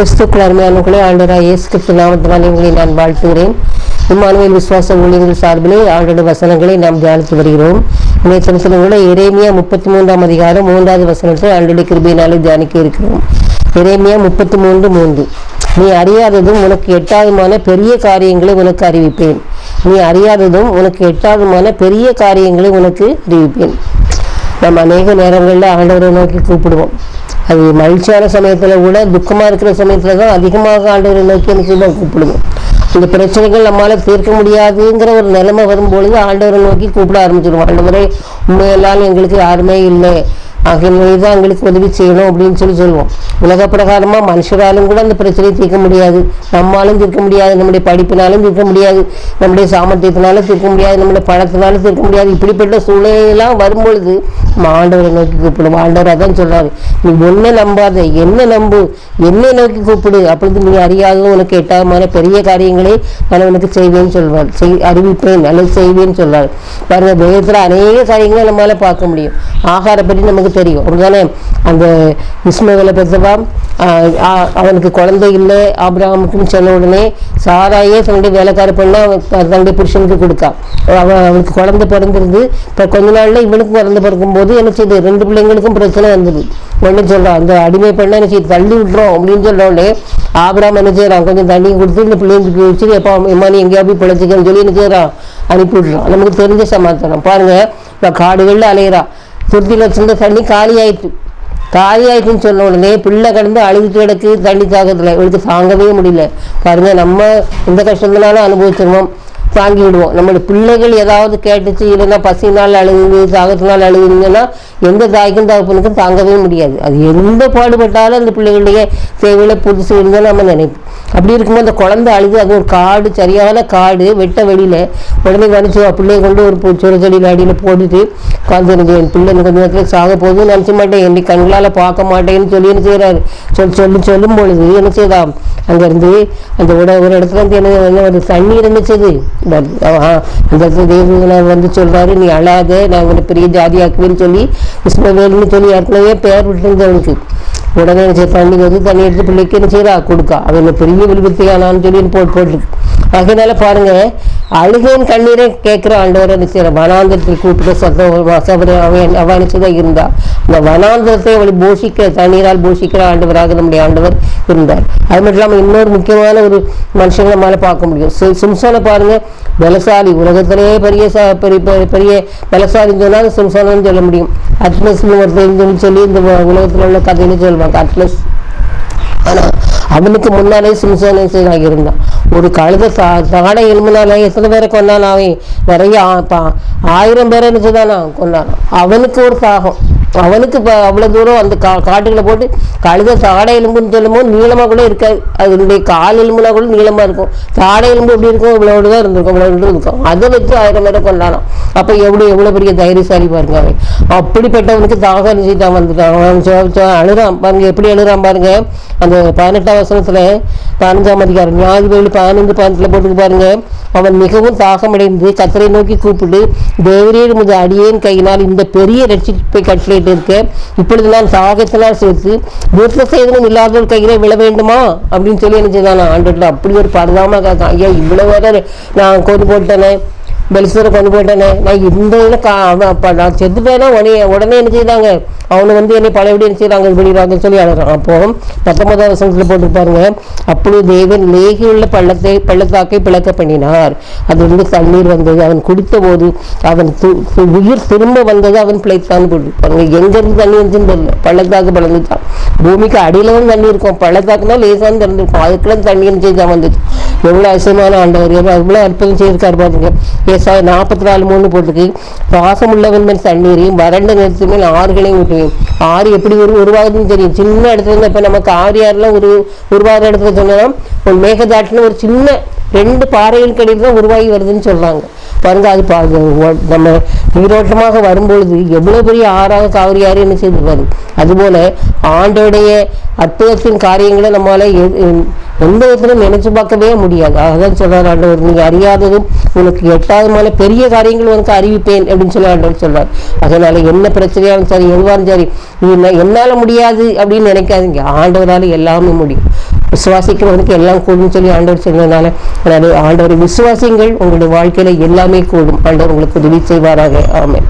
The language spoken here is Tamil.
கிறிஸ்துக்குள் அருமையானவர்களே ஆண்டராக இயேசு கிறிஸ்து நாமத்தினால் உங்களை நான் வாழ்த்துகிறேன். இம்மானுவேல் விசுவாச ஊழியர்கள் சார்பிலே ஆண்டோட வசனங்களை நாம் தியானித்து வருகிறோம். இன்றைய தினத்தினோட இறைமையா முப்பத்தி மூன்றாம் அதிகாரம் மூன்றாவது வசனத்தை ஆண்டோட கிருபையினாலே தியானிக்க இருக்கிறோம். இறைமையா முப்பத்தி மூன்று. மூன்று நீ அறியாததும் உனக்கு எட்டாவதுமான பெரிய காரியங்களை உனக்கு அறிவிப்பேன். நீ அறியாததும் உனக்கு எட்டாவதுமான பெரிய காரியங்களை உனக்கு அறிவிப்பேன். நம்ம அநேக நேரங்களில் ஆண்டவரை நோக்கி கூப்பிடுவோம். அது மகிழ்ச்சியான சமயத்தில் கூட துக்கமாக இருக்கிற சமயத்தில் தான் அதிகமாக ஆண்டவரை நோக்கி எனக்கு தான் கூப்பிடுவோம் இந்த பிரச்சனைகள் நம்மளால் தீர்க்க முடியாதுங்கிற ஒரு நிலைமை வரும்பொழுது ஆண்டவரை நோக்கி கூப்பிட ஆரம்பிச்சிடுவோம் ஆண்டவரே உண்மையெல்லாம் எங்களுக்கு யாருமே இல்லை. ஆகிய தான் எங்களுக்கு உதவி செய்யணும் அப்படின்னு சொல்லி சொல்லுவோம். உலக பிரகாரமாக மனுஷராலும் கூட அந்த பிரச்சனையை தீர்க்க முடியாது. நம்மாலும் தீர்க்க முடியாது. நம்முடைய படிப்பினாலும் தீர்க்க முடியாது. நம்முடைய சாமர்த்தியத்தினாலும் தீர்க்க முடியாது. நம்முடைய பணத்தினாலும் தீர்க்க முடியாது. இப்படிப்பட்ட சூழ்நிலையெல்லாம் வரும்பொழுது ஆண்டவரை நோக்கி கூப்பிடும். ஆண்டவர் அதான் சொல்கிறாரு நீ ஒன்றை நம்பாத என்ன நம்பு என்னை நோக்கி கூப்பிடு. அப்பொழுது நீ அறியாத உனக்கு எட்டாவமான பெரிய காரியங்களை நான் உனக்கு செய்வேன்னு சொல்வார். செய் அறிவிப்பேன். அல்லது செய்வேன்னு சொல்கிறார் பாருங்கள் வேதத்தில் அநேக காரியங்களை நம்மளால பார்க்க முடியும். ஆகாரப்படி பற்றி நமக்கு தெரியும். அப்படிதானே அந்த இஸ்மவேலை பெத்தவா? அவனுக்கு குழந்தை இல்லை. ஆபிரகாமுக்குன்னு சொன்ன உடனே சாராயே தன்னுடைய வேலைக்கார பொண்ணை அவன் தன்னுடைய புருஷனுக்கு கொடுத்தா அவன் அவனுக்கு குழந்தை பிறந்திருந்து இப்போ கொஞ்ச நாள்ல இவனுக்கு குழந்தை பிறக்கும்போது என்ன செய்யுது ரெண்டு பிள்ளைங்களுக்கும் பிரச்சனை வந்தது. உடனே சொல்கிறான் அந்த அடிமை பெண்ணை என்ன செய்யுது தள்ளி விட்றோம். அப்படின்னு சொல்ற ஆபிராம் என்ன செய்கிறான் கொஞ்சம் தண்ணி கொடுத்து இந்த பிள்ளைங்களுக்கு வச்சு எப்போ எம்மா நீ எங்கேயா போய் பிழைச்சிக்கன்னு சொல்லி என்ன செய்கிறான் அனுப்பி விட்றான் நமக்கு தெரிஞ்ச சமாதானம் பாருங்க இப்போ காடுகளில் அலையிறான். துருத்தியில் வச்சிருந்த தண்ணி காலி ஆயிட்டு காலி ஆயிட்டுன்னு சொன்ன உடனே பிள்ளை கடந்து அழுதுட்டு கிடக்கு தண்ணி தாக்கத்தில் இவளுக்கு தாங்கவே முடியல. பாருங்க நம்ம இந்த கஷ்டத்தினாலும் அனுபவிச்சிருவோம் தாங்கிவிடுவோம் நம்மளுடைய பிள்ளைகள் ஏதாவது கேட்டுச்சு இல்லைன்னா பசினால் அழுகுது தாகத்தினால் அழுகுதுங்கன்னா எந்த தாய்க்கும் தகப்பனுக்கும் தாங்கவே முடியாது. அது எந்த பாடுபட்டாலும் அந்த பிள்ளைகளுடைய தேவையில புதுசு இருந்தால் நம்ம நினைப்போம். அப்படி இருக்கும்போது அந்த குழந்தை அழுது அது ஒரு காடு சரியான காடு வெட்ட வெளியில் உடனே கணிச்சு பிள்ளைய கொண்டு ஒரு பூ- சுர செடியில் அடியில் போட்டுட்டு உட்காந்து என் பிள்ளை எனக்கு கொஞ்ச நேரத்தில் சாக போகுதுன்னு நினச்ச மாட்டேன். என்னை கண்களால் பார்க்க மாட்டேன்னு சொல்லி என்ன செய்கிறாரு சொல் சொல்லி சொல்லும் பொழுது என்ன செய்தா அங்கேருந்து அந்த உட ஒரு இடத்துல வந்து என்ன ஒரு தண்ணி இருந்துச்சு அந்த இடத்துல தேவங்களை வந்து சொல்றாரு நீ அழாத நான் உன்னை பெரிய ஜாதியாக்குவேன்னு சொல்லி இஸ்மவேல்னு சொல்லி ஏற்கனவே பேர் விட்டுருந்தவனுக்கு உடனே என்ன செய்ய தண்ணி வந்து தண்ணி எடுத்து பிள்ளைக்கு என்ன செய்யறா கொடுக்கா. அவன் பெரிய விழுபத்தையானான்னு சொல்லி போட்டு போட்டுருக்கு அதனால பாருங்க அழுகையின் கண்ணீரை கேட்குற ஆண்டவரை என்ன செய்யற வனாந்தரத்தில் கூப்பிட்டு சத்தம் அவன் அவனிச்சுதான் இருந்தா இந்த வனாந்தரத்தை அவளை போஷிக்கிற தண்ணீரால் போஷிக்கிற ஆண்டவராக நம்முடைய ஆண்டவர் இருந்தார். அது மட்டும் இல்லாமல் இன்னொரு முக்கியமான ஒரு மனுஷங்களை மேலே பார்க்க முடியும். சிம்சோனை பாருங்க. பலசாலி உலகத்திலேயே பெரிய பெரிய பெரிய- பெரிய பலசாலின்னு சொன்னால் சிம்சோனு சொல்ல முடியும். அட்லஸ்னு ஒருத்தர் சொல்லி இந்த உலகத்தில் உள்ள கதைன்னு சொல்லுவாங்க அட்லஸ். ஆனால் அவனுக்கு முன்னாலே சிம்சோனேசனாக இருந்தான். ஒரு கழுத சா தாடை எலும்புனால எத்தனை பேரை கொண்டான் அவன் நிறைய பா- ஆயிரம் பேரை நினைச்சுதானா கொண்டான் அவனுக்கு ஒரு தாகம். அவனுக்கு இப்போ அவ்வளோ தூரம் அந்த கா காட்டுகளை போட்டு கழுத தாடை எலும்புன்னு சொல்லும்போது நீளமாக கூட இருக்காது. அதனுடைய கால் எலும்புனா கூட நீளமாக இருக்கும். தாடை எலும்பு எப்படி இருக்கும்? இவ்வளோடு தான் இருந்திருக்கும். இவ்வளோ இருக்கும். அதை வச்சு ஆயிரம் பேரை கொண்டாடும் அப்போ எவ்வளோ எவ்வளோ பெரிய தைரியசாலி பாருங்க அவன். அப்படிப்பட்டவனுக்கு தாகம் செய்தான் வந்துட்டான் அவன் சொ- சொ- அழுறான் பாருங்க. எப்படி அழுறான் பாருங்க? அந்த பதினெட்டாம் வசனத்தில் பதினஞ்சாம் அதிகாரம். ஞாயிறு பதினஞ்சு பதினெட்டில் போட்டுக்கு பாருங்கள் அவன் மிகவும் தாகமடைந்து கத்தரை நோக்கி கூப்பிட்டு தேவரீர் முத அடியேன் கையினால் இந்த பெரிய ரட்சிப்பை கட்டளையிட்டு இருக்க இப்பொழுது நான் சாகத்தினால் சேர்த்து வீட்டில் செய்தனும் இல்லாதவர் கையிலே விழ வேண்டுமா? அப்படின்னு சொல்லி என்ன செய்தான்? ஆண்டு அப்படி ஒரு பரதாம ஐயா இவ்வளவு வேற நான் கொண்டு போட்டேனே பெலிசரை கொண்டு போயிட்டானே நான் இந்த இதில் கா அவன் அப்போ நான் செத்துட்டேன்னா உடனே உடனே என்ன செய்தாங்க அவனை வந்து என்னை பழையபடி என்ன செய்கிறாங்க வெளியிடாங்கன்னு சொல்லி அழுறான் அப்போ பத்தொன்பதாம் வசனத்தில் போட்டிருப்பாருங்க அப்பொழுது தேவன் லேகியுள்ள பள்ளத்தை பள்ளத்தாக்கை பிளக்க பண்ணினார் அதிலிருந்து தண்ணீர் வந்தது அவன் குடித்த போது அவன் து- உயிர் திரும்ப வந்தது அவன் பிழைத்தான் போட்டிருப்பாங்க எங்கேருந்து தண்ணி வந்துச்சுன்னு தெரியல பள்ளத்தாக்கு பிளந்துச்சான் பூமிக்கு அடியில் தான் தண்ணி இருக்கும் பள்ளத்தாக்குனா லேசான்னு திறந்துருக்கும் அதுக்கெல்லாம் தண்ணி என்ன செய்தான் வந்துச்சு எவ்வளோ அதிசயமான ஆண்டவர். எவ்வளோ அற்புதம் செய்திருக்கார் பாருங்க. ஏசாய் நாற்பத்தி நாலு மூணு போட்டுக்கு பாசம் உள்ளவன் மேல் தண்ணீரையும் வறண்ட நிலத்து மேல் ஆறுகளையும் ஊற்றுவேன் ஆறு எப்படி உரு உருவாகுதுன்னு தெரியும். சின்ன இடத்துல இருந்து இப்போ நமக்கு ஆறு யாரெல்லாம் உரு உருவாகிற இடத்துல சொன்னோம். ஒரு மேகதாட்டில் ஒரு சின்ன ரெண்டு பாறைகள் கடையில் தான் உருவாகி வருதுன்னு சொல்கிறாங்க பாருங்க அது பா- நம்ம நீரோட்டமாக வரும்பொழுது எவ்வளோ பெரிய ஆறாக காவிரி ஆறு என்ன செய்திருப்பாரு அதுபோல் அதுபோல ஆண்டோடைய அற்புதத்தின் காரியங்களை நம்மளால எந்த விதத்திலும் நினைச்சு பார்க்கவே முடியாது. அதான் சொல்றாரு ஆண்டவர் நீங்க அறியாததும் உனக்கு எட்டாவதுமான பெரிய காரியங்கள் உனக்கு அறிவிப்பேன் அப்படின்னு சொல்லி ஆண்டவர் சொல்றார். அதனால என்ன பிரச்சனையாலும் சரி எதுவாலும் சரி நீ என்னால முடியாது அப்படின்னு நினைக்காதீங்க. ஆண்டவரால எல்லாமே முடியும். விசுவாசிக்கிறவனுக்கு எல்லாம் கூடும் சொல்லி ஆண்டவர் சொன்னதுனால அதாவது ஆண்டவரை விசுவாசிங்கள் உங்களுடைய வாழ்க்கையில எல்லாமே கூடும். ஆண்டவர் உங்களுக்கு உதவி செய்வாராக. ஆமேன்.